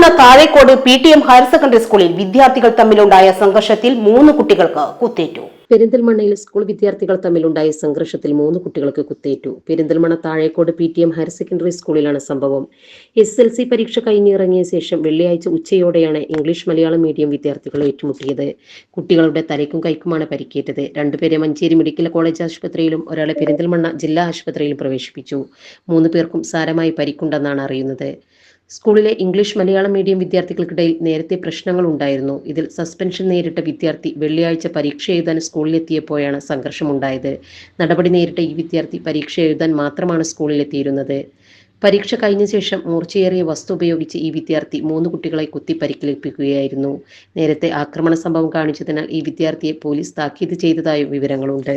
Perinthalmanna Thazhekode P T M higher secondary സ്കൂളിൽ വിദ്യാർത്ഥികൾ തമ്മിലുണ്ടായ സംഘർഷത്തിൽ മൂന്ന് കുട്ടികൾക്ക് കുത്തേറ്റു. പെരിന്തൽമണ്ണയിൽ സ്കൂൾ വിദ്യാർത്ഥികൾ തമ്മിലുണ്ടായ സംഘർഷത്തിൽ മൂന്ന് കുട്ടികൾക്ക് കുത്തേറ്റു. Perinthalmanna Thazhekode P T M higher secondary സ്കൂളിലാണ് സംഭവം. എസ് എൽ സി പരീക്ഷ കഴിഞ്ഞിറങ്ങിയ ശേഷം വെള്ളിയാഴ്ച ഉച്ചയോടെയാണ് ഇംഗ്ലീഷ് മലയാളം മീഡിയം വിദ്യാർത്ഥികൾ ഏറ്റുമുട്ടിയത്. കുട്ടികളുടെ തലയ്ക്കും കൈക്കുമാണ് പരിക്കേറ്റത്. രണ്ടുപേരെ മഞ്ചേരി മെഡിക്കൽ കോളേജ് ആശുപത്രിയിലും ഒരാളെ പെരിന്തൽമണ്ണ ജില്ലാ ആശുപത്രിയിലും പ്രവേശിപ്പിച്ചു. മൂന്ന് പേർക്കും സാരമായി പരിക്കുണ്ടെന്നാണ് അറിയുന്നത്. സ്കൂളിലെ ഇംഗ്ലീഷ് മലയാളം മീഡിയം വിദ്യാർത്ഥികൾക്കിടയിൽ നേരത്തെ പ്രശ്നങ്ങൾ ഉണ്ടായിരുന്നു. ഇതിൽ സസ്പെൻഷൻ നേരിട്ട വിദ്യാർത്ഥി വെള്ളിയാഴ്ച പരീക്ഷ എഴുതാൻ സ്കൂളിലെത്തിയപ്പോഴാണ് സംഘർഷമുണ്ടായത്. നടപടി നേരിട്ട ഈ വിദ്യാർത്ഥി പരീക്ഷ എഴുതാൻ മാത്രമാണ് സ്കൂളിലെത്തിയിരുന്നത്. പരീക്ഷ കഴിഞ്ഞ ശേഷം മൂർച്ചയേറിയ വസ്തു ഉപയോഗിച്ച് ഈ വിദ്യാർത്ഥി മൂന്ന് കുട്ടികളെ കുത്തി പരിക്കേൽപ്പിക്കുകയായിരുന്നു. നേരത്തെ ആക്രമണ സംഭവം കാണിച്ചതിനാൽ ഈ വിദ്യാർത്ഥിയെ പോലീസ് താക്കീത് ചെയ്തതായും വിവരങ്ങളുണ്ട്.